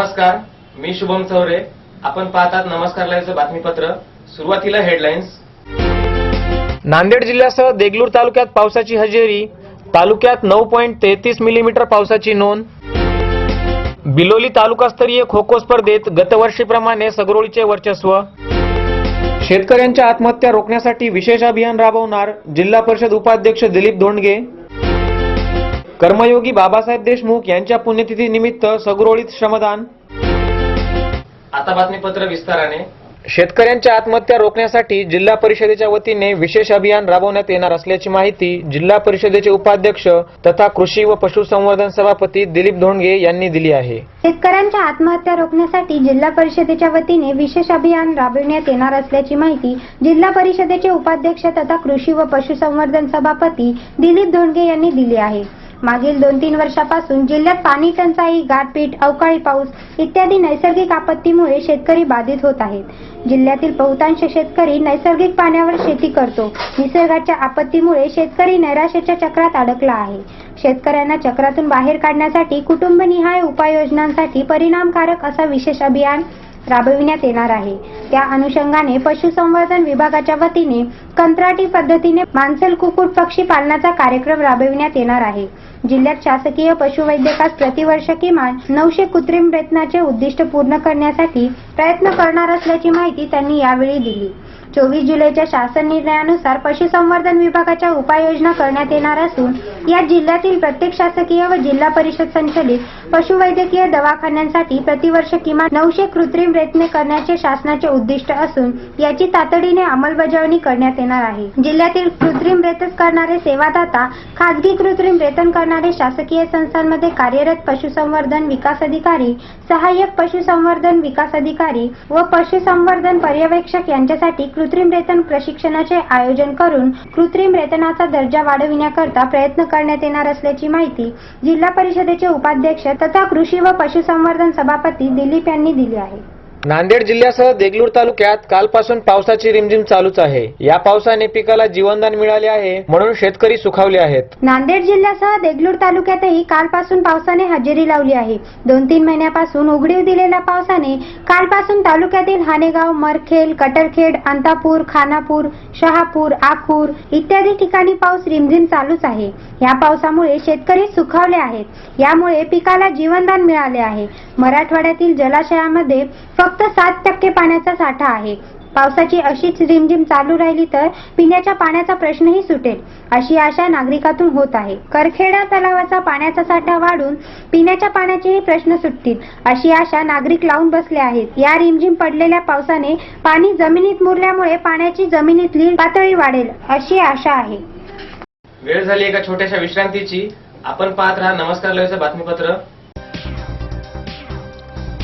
नमस्कार मी शुभम चौरे. आपण पाहतात नमस्कार लाईव्हचं बातमीपत्र. सुरुवातीला हेडलाईन्स नांदेड जिल्ह्यासह देगलूर तालुक्यात पावसाची हजेरी. तालुक्यात नऊ पॉईंट तेहतीस मिलीमीटर पावसाची नोंद. बिलोली तालुकास्तरीय खो खो स्पर्धेत गतवर्षीप्रमाणे सगरोळीचे वर्चस्व. शेतकऱ्यांच्या आत्महत्या रोखण्यासाठी विशेष अभियान राबवणार जिल्हा परिषद उपाध्यक्ष दिलीप धोंडगे. कर्मयोगी बाबासाहेब देशमुख यांच्या पुण्यतिथी निमित्त सगरोळीत श्रमदान. आता बातमीपत्र विस्ताराने. शेतकऱ्यांच्या आत्महत्या रोखण्यासाठी जिल्हा परिषदेच्या वतीने विशेष अभियान राबवण्यात येणार असल्याची माहिती जिल्हा परिषदेचे उपाध्यक्ष तथा कृषी व पशुसंवर्धन सभापती दिलीप धोंडगे यांनी दिली आहे. शेतकऱ्यांच्या आत्महत्या रोखण्यासाठी जिल्हा परिषदेच्या वतीने विशेष अभियान राबविण्यात येणार असल्याची माहिती जिल्हा परिषदेचे उपाध्यक्ष तथा कृषी व पशुसंवर्धन सभापती दिलीप धोंडगे यांनी दिली आहे. मागील दोन तीन वर्षापासून जिल्ह्यात पाणी टंचाई गारपीट अवकाळी पाऊस इत्यादी नैसर्गिक आपत्तीमुळे शेतकरी बाधित होत आहेत. जिल्ह्यातील बहुतांश शेतकरी नैसर्गिक पाण्यावर शेती करतो. निसर्गाच्या आपत्तीमुळे शेतकरी नैराश्याच्या चक्रात अडकला आहे. शेतकऱ्यांना चक्रातून बाहेर काढण्यासाठी कुटुंबनिहाय उपाययोजनांसाठी परिणामकारक असा विशेष अभियान राबविण्यात येणार आहे. त्या अनुषंगाने पशुसंवर्धन विभागाच्या वतीने कंत्राटी पद्धतीने मांसल कुकुट पक्षी पालनाचा कार्यक्रम राबविण्यात येणार आहे. जिल्ह्यात शासकीय पशुवैद्यकास प्रतिवर्ष किमान नऊशे कृत्रिम प्रयत्नाचे उद्दिष्ट पूर्ण करण्यासाठी प्रयत्न करणार असल्याची माहिती त्यांनी यावेळी दिली. चोवीस जुलैच्या शासन निर्णयानुसार पशुसंवर्धन विभागाच्या उपाययोजना करण्यात येणार असून या जिल्ह्यातील प्रत्येक शासकीय व जिल्हा परिषद संचलित पशुवैद्यकीय दवाखान्यांसाठी प्रतिवर्ष किमान नऊशे कृत्रिम प्रयत्न करण्याचे शासनाचे उद्दिष्ट असून याची तातडीने अंमलबजावणी करण्यात येणार आहे. जिल्ह्यातील कृत्रिम रेतन करणारे सेवादाता खाजगी कृत्रिम रेतन करणारे शासकीय संस्थांमध्ये कार्यरत पशुसंवर्धन विकास अधिकारी सहाय्यक पशुसंवर्धन विकास अधिकारी व पशुसंवर्धन पर्यवेक्षक यांच्यासाठी कृत्रिम रेतन प्रशिक्षणाचे आयोजन करून कृत्रिम रेतनाचा दर्जा वाढविण्याकरता प्रयत्न करण्यात येणार असल्याची माहिती जिल्हा परिषदेचे उपाध्यक्ष तथा कृषी व पशुसंवर्धन सभापती दिलीप यांनी दिली आहे. नांदेड जिल्ह्यासह देगलूर तालुक्यात कालपासून पावसाची रिमझिम चालूच आहे. या पावसाने पिकाला जीवनदान मिळाले आहे म्हणून शेतकरी सुखावले आहेत. नांदेड जिल्ह्यासह देगलूर तालुक्यातही कालपासून पावसाने हजेरी लावली आहे. दोन तीन महिन्यापासून उघडीव दिलेल्या पावसाने कालपासून तालुक्यातील हानेगाव मरखेल कटरखेड अंतापूर खानापूर शहापूर आखूर इत्यादी ठिकाणी पाऊस रिमझिम चालूच आहे. या पावसामुळे शेतकरी सुखावले आहेत. यामुळे पिकाला जीवनदान मिळाले आहे. मराठवाड्यातील जलाशयामध्ये फक्त फक्त सात टक्के पाण्याचा साठा आहे. पावसाची अशीच रिमझिम चालू राहिली तर पिण्याच्या पाण्याचा प्रश्नही सुटेल अशी आशा नागरिकातून होत आहे. करखेडा तलावाचा पाण्याचा साठा वाढून पिण्याच्या पाण्याचेही प्रश्न सुटतील अशी आशा नागरिक लावून बसले आहेत. या रिमझिम पडलेल्या पावसाने पाणी जमिनीत मुरल्यामुळे पाण्याची जमिनीतली पातळी वाढेल अशी आशा आहे. वेळ झाली एका छोट्याशा विश्रांतीची. आपण पाहत राहा नमस्कार बातमीपत्र.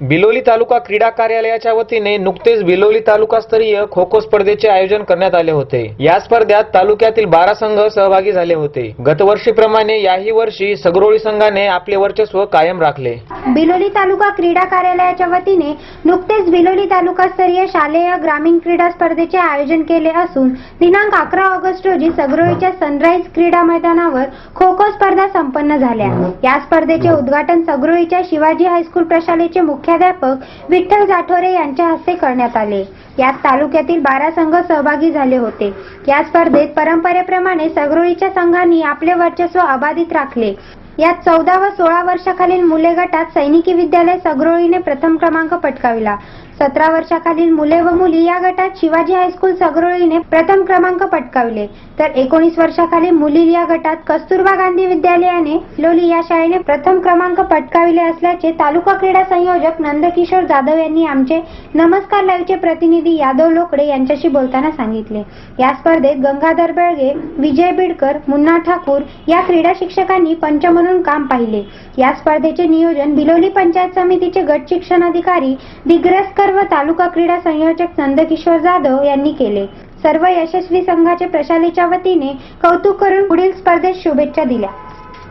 बिलोली तालुका क्रीडा कार्यालयाच्या वतीने नुकतेच बिलोली तालुकास्तरीय खो खो स्पर्धेचे आयोजन करण्यात आले होते. या स्पर्धेत तालुक्यातील बारा संघ सहभागी झाले होते. गतवर्षीप्रमाणे याही वर्षी सगरोळी संघाने आपले वर्चस्व कायम राखले. बिलोली तालुका क्रीडा कार्यालयाच्या वतीने नुकतेच बिलोली तालुकास्तरीय शालेय ग्रामीण क्रीडा स्पर्धेचे आयोजन केले असून दिनांक अकरा ऑगस्ट रोजी सगरोळीच्या सनराईज क्रीडा मैदानावर खो खो स्पर्धा संपन्न झाल्या. या स्पर्धेचे उद्घाटन सगरोळीच्या शिवाजी हायस्कूल प्रशालेचे मुख्याध्यापक विठ्ठल जाठोरे यांच्या हस्ते करण्यात आले. यात तालुक्यातील बारा संघ सहभागी झाले होते. या स्पर्धेत परंपरेप्रमाणे सगरोळीच्या संघांनी आपले वर्चस्व अबाधित राखले. यात चौदा व सोळा वर्षाखालील मुले गटात सैनिकी विद्यालय सगरोळीने प्रथम क्रमांक पटकाविला. सतरा वर्षाखालील मुले व मुली या गटात शिवाजी हायस्कूल सगरोळीने प्रथम क्रमांक पटकावले. तर एकोणीस वर्षाखालील मुली या गटात कस्तुरबा गांधी विद्यालयाने लोली या शाळेने प्रथम क्रमांक पटकाविले असल्याचे तालुका क्रीडा संयोजक नंदकिशोर जाधव यांनी आमचे नमस्कार लाईव्हचे प्रतिनिधी यादव लोकडे यांच्याशी बोलताना सांगितले. या स्पर्धेत गंगाधर बेळगे विजय बिडकर मुन्ना ठाकूर या क्रीडा शिक्षकांनी पंच म्हणून काम पाहिले. या स्पर्धेचे नियोजन बिलोली पंचायत समितीचे गट शिक्षण अधिकारी दिग्रसकर सर्व तालुका क्रीडा संयोजक नंदकिशोर जाधव यांनी केले. सर्व यशस्वी संघाचे प्रशालेच्या वतीने कौतुक करून पुढील स्पर्धेत शुभेच्छा दिल्या.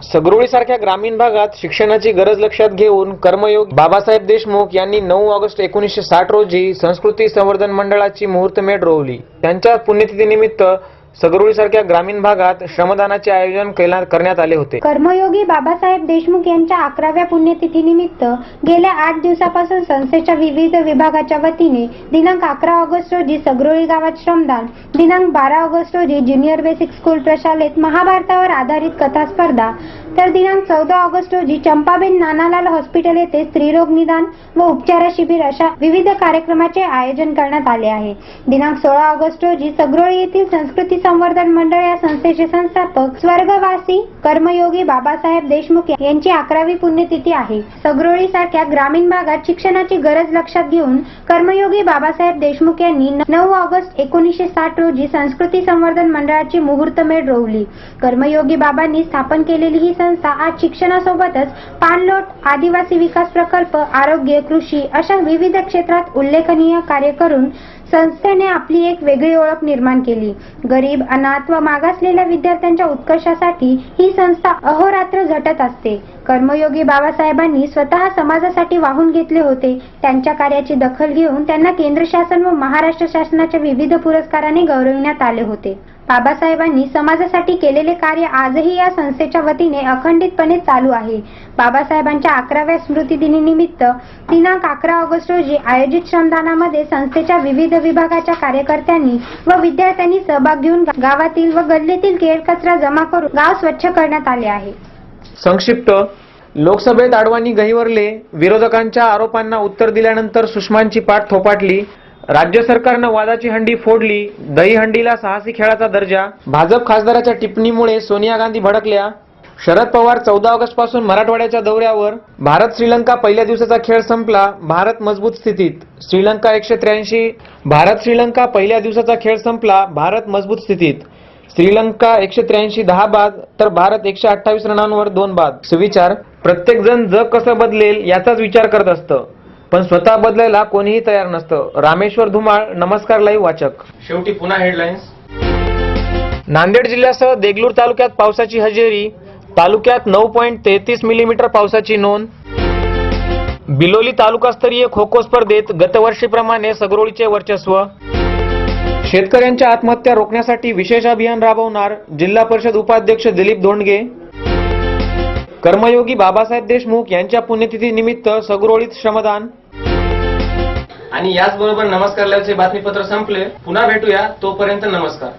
सगरोळी सारख्या ग्रामीण भागात शिक्षणाची गरज लक्षात घेऊन कर्मयोग बाबासाहेब देशमुख यांनी नऊ ऑगस्ट एकोणीसशे साठ रोजी संस्कृती संवर्धन मंडळाची मुहूर्तमेढ रोवली. त्यांच्या पुण्यतिथीनिमित्त सगरोळी सारख्या ग्रामीण भागात श्रमदानाचे आयोजन करण्यात आले होते. कर्मयोगी बाबासाहेब देशमुख यांच्या अकराव्या पुण्यतिथीनिमित्त गेल्या आठ दिवसापासून संस्थेच्या विविध विभागाच्या वतीने दिनांक अकरा ऑगस्ट रोजी सगरोळी गावात श्रमदान दिनांक बारा ऑगस्ट रोजी ज्युनियर बेसिक स्कूल प्रशालेत महाभारतावर आधारित कथा स्पर्धा तर दिनांक चौदा ऑगस्ट रोजी चंपाबेन नानालाल हॉस्पिटल येथे स्त्रीरोग निदान व उपचार शिबिर अशा विविध कार्यक्रमाचे आयोजन करण्यात आले आहे. दिनांक सोळा ऑगस्ट रोजी सगरोळी येथील संस्कृती संवर्धन मंडळ या संस्थेचे संस्थापक स्वर्गवासी कर्मयोगी बाबासाहेब देशमुख यांची अकरावी पुण्यतिथी आहे. सगरोळी सारख्या ग्रामीण भागात शिक्षणाची गरज लक्षात घेऊन कर्मयोगी बाबासाहेब देशमुख यांनी नऊ ऑगस्ट एकोणीसशे साठ रोजी संस्कृती संवर्धन मंडळाची मुहूर्तमेढ रोवली. कर्मयोगी बाबांनी स्थापन केलेली ही संस्था आज शिक्षणासोबतच पाणलोट आदिवासी विकास प्रकल्प आरोग्य कृषी अशा विविध क्षेत्रात उल्लेखनीय कार्य करून संस्थेने आपली एक वेगळी ओळख निर्माण केली. गरीब अनाथ व मागासलेल्या विद्यार्थ्यांच्या उत्कर्षासाठी ही संस्था अहोरात्र झटत असते. कर्मयोगी बाबासाहेबांनी स्वतः समाजासाठी वाहून घेतले होते. त्यांच्या कार्याची दखल घेऊन त्यांना केंद्र शासन व महाराष्ट्र शासनाच्या विविध पुरस्काराने गौरविण्यात आले होते. बाबासाहेबांनी समाजासाठी केलेले कार्य आजही या संस्थेच्या वतीने अखंडितपणे चालू आहे. बाबासाहेबांच्या अकराव्या स्मृतिदिनीनिमित्त दिनांक अकरा ऑगस्ट रोजी आयोजित श्रमदानामध्ये संस्थेच्या विविध विभागाच्या कार्यकर्त्यांनी व विद्यार्थ्यांनी सहभाग घेऊन गावातील व गल्लीतील केळकचरा जमा करून गाव स्वच्छ करण्यात आले आहे. संक्षिप्त. लोकसभेत आडवाणी गहिवरले विरोधकांच्या आरोपांना उत्तर दिल्यानंतर सुषमांची पाठ थोपाटली राज्य सरकारनं वादाची हंडी फोडली. दहीहंडीला साहसी खेळाचा दर्जा. भाजप खासदाराच्या टिप्पणीमुळे सोनिया गांधी भडकल्या. शरद पवार चौदा ऑगस्टपासून मराठवाड्याच्या दौऱ्यावर. भारत श्रीलंका पहिल्या दिवसाचा खेळ संपला. भारत मजबूत स्थितीत. श्रीलंका एकशे त्र्याऐंशी. भारत श्रीलंका पहिल्या दिवसाचा खेळ संपला. भारत मजबूत स्थितीत. श्रीलंका एकशे त्र्याऐंशी दहा बाद तर भारत एकशे अठ्ठावीस रनांवर दोन बाद. सुविचार. प्रत्येक जण जग कसं बदलेल याचाच विचार करत असतं. पण स्वतः बदलायला कोणीही तयार नसतं. रामेश्वर धुमाळ नमस्कार लाईव्ह वाचक. शेवटी पुन्हा हेडलाईन्स नांदेड जिल्ह्यासह देगलूर तालुक्यात पावसाची हजेरी तालुक्यात नऊ पॉईंट तेहतीस मिलीमीटर पावसाची नोंद. बिलोली तालुकास्तरीय खो खो स्पर्धेत गतवर्षीप्रमाणे सगरोळीचे वर्चस्व. शेतकऱ्यांच्या आत्महत्या रोखण्यासाठी विशेष अभियान राबवणार जिल्हा परिषद उपाध्यक्ष दिलीप धोंडगे. कर्मयोगी बाबासाहेब देशमुख यांच्या पुण्यतिथी निमित्त सगरोळीत श्रमदान. आणि याचबरोबर नमस्कार लाईव्हचे बातमीपत्र संपले. पुन्हा भेटूया. तोपर्यंत नमस्कार.